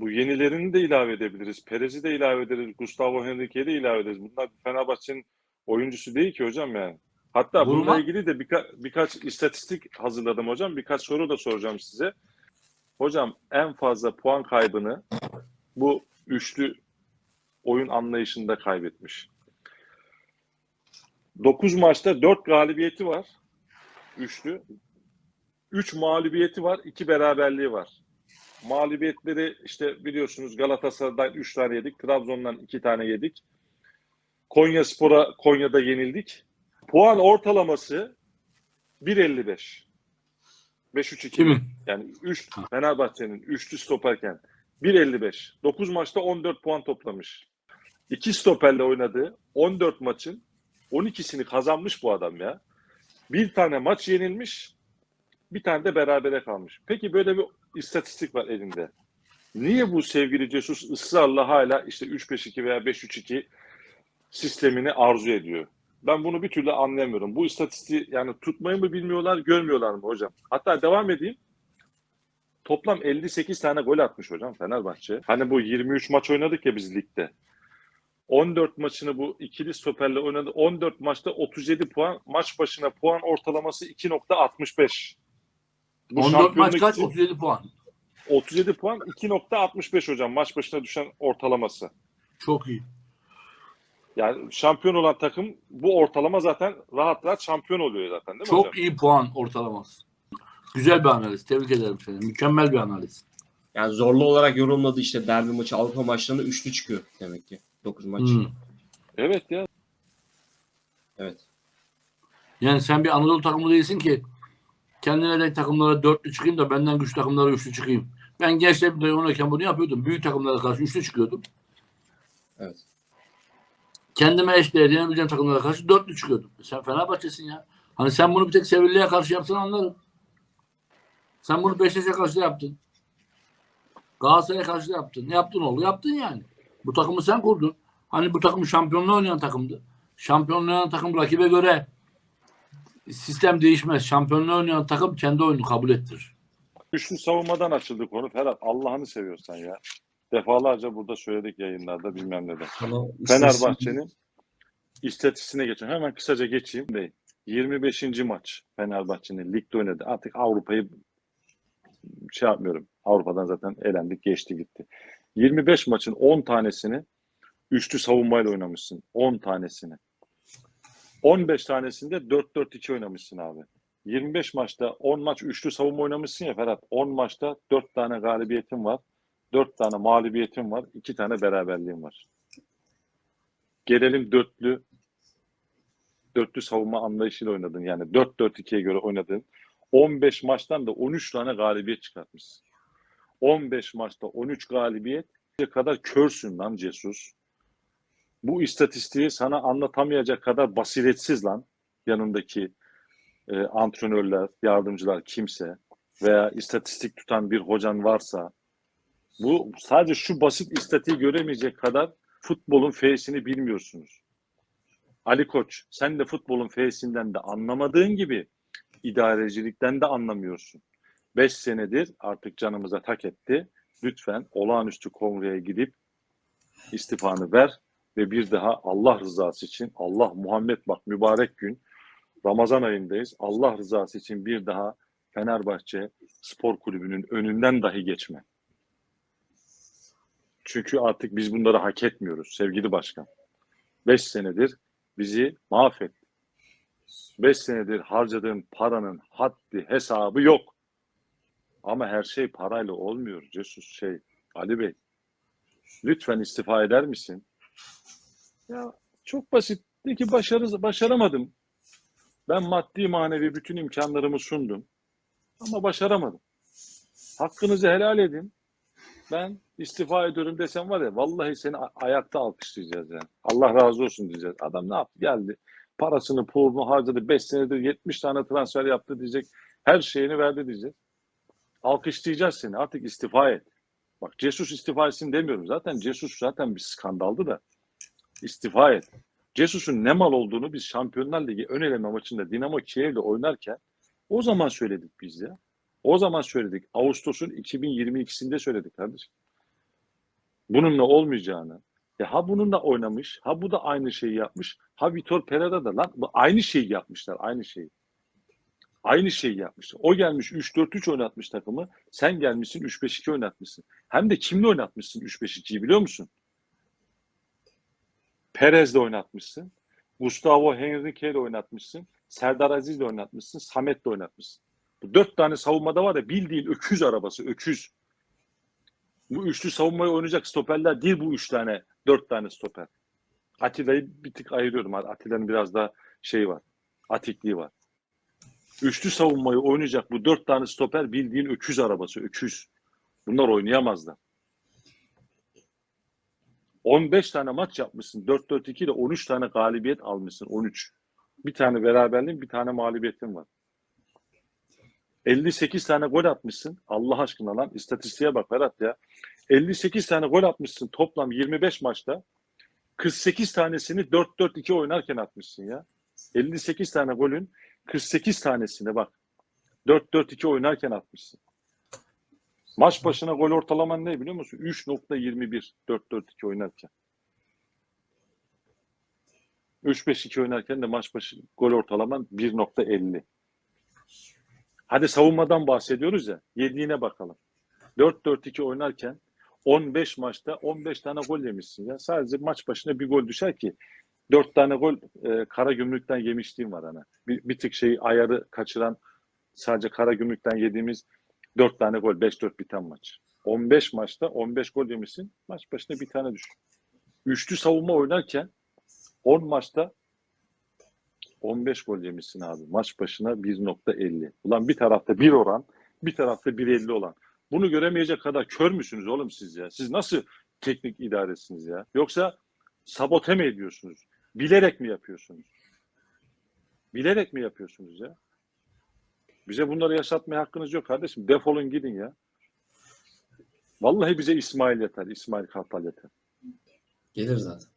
bu yenilerini de ilave edebiliriz. Perez'i de ilave ederiz. Gustavo Henrique'yi de ilave ederiz. Bunlar Fenerbahçe'nin oyuncusu değil ki hocam yani. Hatta Vurma- bununla ilgili de birka- birkaç istatistik hazırladım hocam. Birkaç soru da soracağım size. Hocam en fazla puan kaybını bu üçlü oyun anlayışında kaybetmiş. 9 maçta 4 galibiyeti var. Üçlü. 3 mağlubiyeti var, 2 beraberliği var. Mağlubiyetleri işte biliyorsunuz Galatasaray'dan 3 tane yedik, Trabzon'dan 2 tane yedik. Konya Spor'a Konya'da yenildik. Puan ortalaması 1.55. 5-3-2. Kimin? Yani 3 Fenerbahçe'nin üçlü stoperken 1.55. 9 maçta 14 puan toplamış. 2 stoperle oynadığı 14 maçın 12'sini kazanmış bu adam ya. Bir tane maç yenilmiş, bir tane de berabere kalmış. Peki böyle bir istatistik var elinde. Niye bu sevgili Jesus ısrarla hala işte 3-5-2 veya 5-3-2 sistemini arzu ediyor? Ben bunu bir türlü anlayamıyorum. Bu istatistiği yani tutmayı mı bilmiyorlar, görmüyorlar mı hocam? Hatta devam edeyim. Toplam 58 tane gol atmış hocam Fenerbahçe. Hani bu 23 maç oynadık ya biz ligde. 14 maçını bu ikili stoperle oynadı. 14 maçta 37 puan. Maç başına puan ortalaması 2.65. Bu 14 maç kaç? için 37 puan. 37 puan 2.65 hocam maç başına düşen ortalaması. Çok iyi. Yani şampiyon olan takım bu ortalama zaten rahat rahat şampiyon oluyor zaten değil mi Çok hocam? iyi puan ortalaması. Güzel bir analiz. Tebrik ederim seni. Mükemmel bir analiz. Yani zorlu olarak yorumladı işte derbi maçı Avrupa maçlarında üçlü çıkıyor demek ki. 9 maç. Hmm. Evet ya. Evet. Yani sen bir Anadolu takımı değilsin ki kendine denk takımlara dörtlü çıkayım da benden güç takımlara üçlü çıkayım. Ben gençler oynarken bunu yapıyordum. Büyük takımlara karşı üçlü çıkıyordum. Evet. Kendime eşdeğer yenebileceğim takımlara karşı dörtlü çıkıyordum. Sen Fenerbahçesin ya. Hani sen bunu bir tek Sevilli'ye karşı yapsan anlarım. Sen bunu Beşiktaş'a karşı da yaptın. Galatasaray'a karşı da yaptın. Ne yaptın oğlu? Yaptın yani. Bu takımı sen kurdun. Hani bu takım şampiyonluğu oynayan takımdı. Şampiyonluğu oynayan takım rakibe göre sistem değişmez. Şampiyonluğu oynayan takım kendi oyunu kabul ettirir. Üçlü savunmadan açıldı konu. Ferhat Allah'ını seviyorsan ya. Defalarca burada söyledik yayınlarda bilmem neden. Ama Fenerbahçe'nin istatistiğine geçelim. Hemen kısaca geçeyim. Bey. 25. maç Fenerbahçe'nin ligde oynadı. Artık Avrupa'yı şey yapmıyorum. Avrupa'dan zaten elendik, geçti gitti. 25 maçın 10 tanesini üçlü savunmayla oynamışsın. 10 tanesini. 15 tanesinde 4-4-2 oynamışsın abi. 25 maçta 10 maç üçlü savunma oynamışsın ya Ferhat. 10 maçta 4 tane galibiyetin var. 4 tane mağlubiyetin var. 2 tane beraberliğin var. Gelelim dörtlü dörtlü savunma anlayışıyla oynadın. Yani 4-4-2'ye göre oynadın. 15 maçtan da 13 tane galibiyet çıkartmışsın. 15 maçta 13 galibiyet kadar körsün lan Jesus. Bu istatistiği sana anlatamayacak kadar basiretsiz lan yanındaki e, antrenörler, yardımcılar kimse veya istatistik tutan bir hocan varsa bu sadece şu basit istatiği göremeyecek kadar futbolun F'sini bilmiyorsunuz. Ali Koç sen de futbolun F'sinden de anlamadığın gibi idarecilikten de anlamıyorsun. 5 senedir artık canımıza tak etti. Lütfen olağanüstü kongreye gidip istifanı ver ve bir daha Allah rızası için Allah Muhammed bak mübarek gün Ramazan ayındayız. Allah rızası için bir daha Fenerbahçe Spor Kulübü'nün önünden dahi geçme. Çünkü artık biz bunları hak etmiyoruz sevgili başkan. 5 senedir bizi mahvet. 5 senedir harcadığın paranın haddi hesabı yok. Ama her şey parayla olmuyor Cesus şey Ali Bey. Lütfen istifa eder misin? Ya çok basit. De ki başarı, başaramadım. Ben maddi manevi bütün imkanlarımı sundum. Ama başaramadım. Hakkınızı helal edin. Ben istifa ediyorum desem var ya vallahi seni ayakta alkışlayacağız yani. Allah razı olsun diyeceğiz. Adam ne yaptı? Geldi. Parasını, pulunu harcadı. 5 senedir 70 tane transfer yaptı diyecek. Her şeyini verdi diyecek. Alkışlayacağız seni. Artık istifa et. Bak Jesus istifa etsin demiyorum. Zaten Jesus zaten bir skandaldı da. İstifa et. Jesus'un ne mal olduğunu biz Şampiyonlar Ligi ön eleme maçında Dinamo Kiev'le oynarken o zaman söyledik biz ya. O zaman söyledik. Ağustos'un 2022'sinde söyledik kardeşim. bununla olmayacağını ya ha bununla oynamış, ha bu da aynı şeyi yapmış, ha Vitor Pereira da lan aynı şeyi yapmışlar, aynı şeyi. Aynı şeyi yapmışlar. O gelmiş 3-4-3 oynatmış takımı. Sen gelmişsin 3-5-2 oynatmışsın. Hem de kimle oynatmışsın 3-5-2'yi biliyor musun? Perez'le oynatmışsın. Gustavo Henrique'yle oynatmışsın. Serdar Aziz'le oynatmışsın. Samet'le oynatmışsın. Bu dört tane savunmada var ya bildiğin öküz arabası, öküz. Bu üçlü savunmayı oynayacak stoperler değil bu üç tane, dört tane stoper. Atilla'yı bir tık ayırıyorum. Atilla'nın biraz daha şey var. Atikliği var. Üçlü savunmayı oynayacak bu dört tane stoper bildiğin öküz arabası, öküz. Bunlar oynayamazlar. 15 tane maç yapmışsın. 4-4-2 ile 13 tane galibiyet almışsın. 13. Bir tane beraberliğin, bir tane mağlubiyetin var. 58 tane gol atmışsın. Allah aşkına lan istatistiğe bak Berat ya. 58 tane gol atmışsın toplam 25 maçta. 48 tanesini 4-4-2 oynarken atmışsın ya. 58 tane golün 48 tanesini bak 4-4-2 oynarken atmışsın. Maç başına gol ortalaman ne biliyor musun? 3.21 4-4-2 oynarken. 3-5-2 oynarken de maç başı gol ortalaman 1.50. Hadi savunmadan bahsediyoruz ya. Yediğine bakalım. 4-4-2 oynarken 15 maçta 15 tane gol yemişsin ya. Sadece maç başına bir gol düşer ki 4 tane gol e, kara gümrükten yemişliğim var ana. Bir, bir tık şeyi ayarı kaçıran sadece kara gümrükten yediğimiz 4 tane gol 5-4 biten maç. 15 maçta 15 gol yemişsin. Maç başına bir tane düşün. Üçlü savunma oynarken 10 maçta 15 gol yemişsin abi. Maç başına 1.50. Ulan bir tarafta bir oran, bir tarafta 1.50 olan. Bunu göremeyecek kadar kör müsünüz oğlum siz ya? Siz nasıl teknik idaresiniz ya? Yoksa sabote mi ediyorsunuz? Bilerek mi yapıyorsunuz? Bilerek mi yapıyorsunuz ya? Bize bunları yaşatmaya hakkınız yok kardeşim. Defolun gidin ya. Vallahi bize İsmail yeter. İsmail Kartal yeter. Gelir zaten.